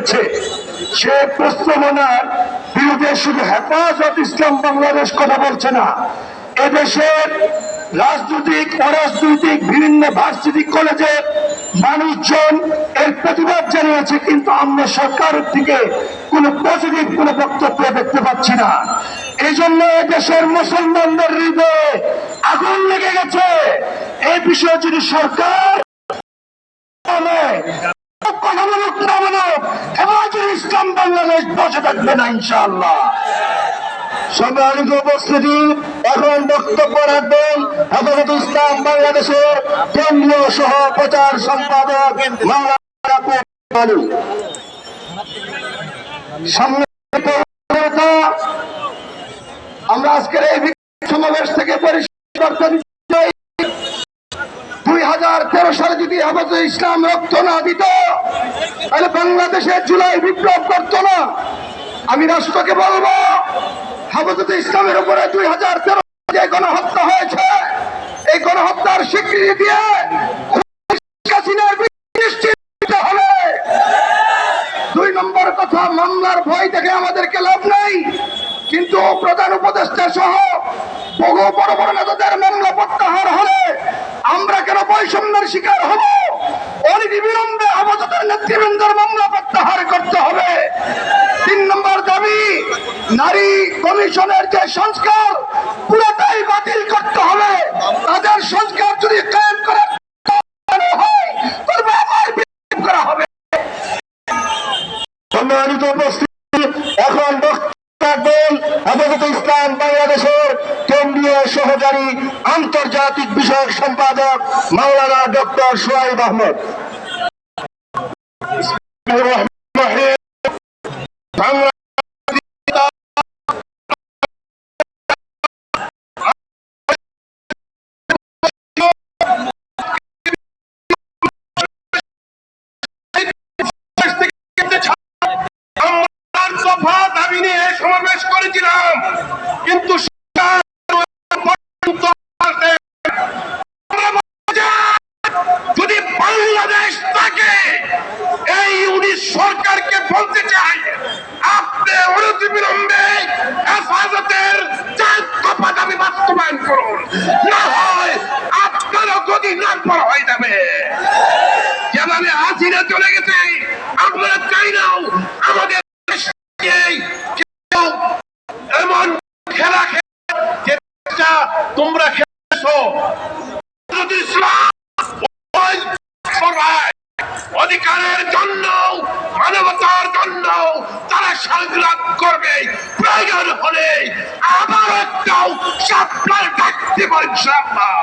রয়েছে সে প্রস্তাবনার বিরুদ্ধে শুধু হেফাজত ইসলাম বাংলাদেশ কথা বলছে না। এদেশের রাজনৈতিক, অরাজনৈতিক, বিভিন্ন ভার্সিটি কলেজে মানুষজন এর প্রতিবাদ জানিয়েছে, কিন্তু আমরা সরকারের থেকে কোনো পজিটিভ, কোনো বক্তব্য দেখতে পাচ্ছি না। এই জন্য দেশের মুসলমানদের হৃদয়ে আগুন লেগে গেছে। এই বিষয়ে যদি সরকার কথা বলুক না হেফাজুল ইসলাম বসে থাকবে না উপস্থিতি, এখন বক্তব্য রাখবেন হেফাজত ইসলাম বাংলাদেশের কেন্দ্রীয় সহ প্রচার সম্পাদক আমরা আজকের এই সমাবেশ থেকে পরিষ্কার হাজার তেরো সালে যদি হেফাজত ইসলাম রক্ত না দিত, তাহলে বাংলাদেশে জুলাই বিপ্লব করতো না। আমি রাষ্ট্রকে বলব হেফাজত ইসলামের উপরে দুই হাজার তেরো যে গণহত্যা হয়েছে, এই গণহত্যার স্বীকৃতি দিয়ে দুই নম্বর কথা, মামলার ভয় দেখে আমাদেরকে লাভ নাই। কিন্তু প্রধান উপদেষ্টা সহ বহু বড় বড় নেতাদের মামলা কেন বৈষম্যের শিকার হব। অনীতি বিলম্বে আপাততের নেতৃবৃন্দের মামলা প্রত্যাহার করতে হবে। তিন নম্বর দাবি, নারী কমিশনের যে সংস্কার, পুরোটাই বাতিল করতে হবে। তাদের সংস্কার যদি কায়েম করা হয়, তবে আবার করা হবে। সম্মানিত উপস্থিতি এখন বক্তব্য রাখবেন হেফাজত ইসলাম বাংলাদেশের কেন্দ্রীয় সহকারী আন্তর্জাতিক বিষয়ক সম্পাদক মাওলানা ডক্টর সোহাইব আহমদ। সমাবেশ করেছিলাম। কিন্তু যাবে। যেভাবে হাসিনা চলে গেছে আমরা চাই না আমাদের এমন খেলা খেলে তোমরা খেলেছো। অধিকারের জন্য, মানবতার জন্য তারা সংগ্রাম করবে। প্রয়োজন হলে আবার একটাও সাপ্লাই ডাকতে পারে ইনশাআল্লাহ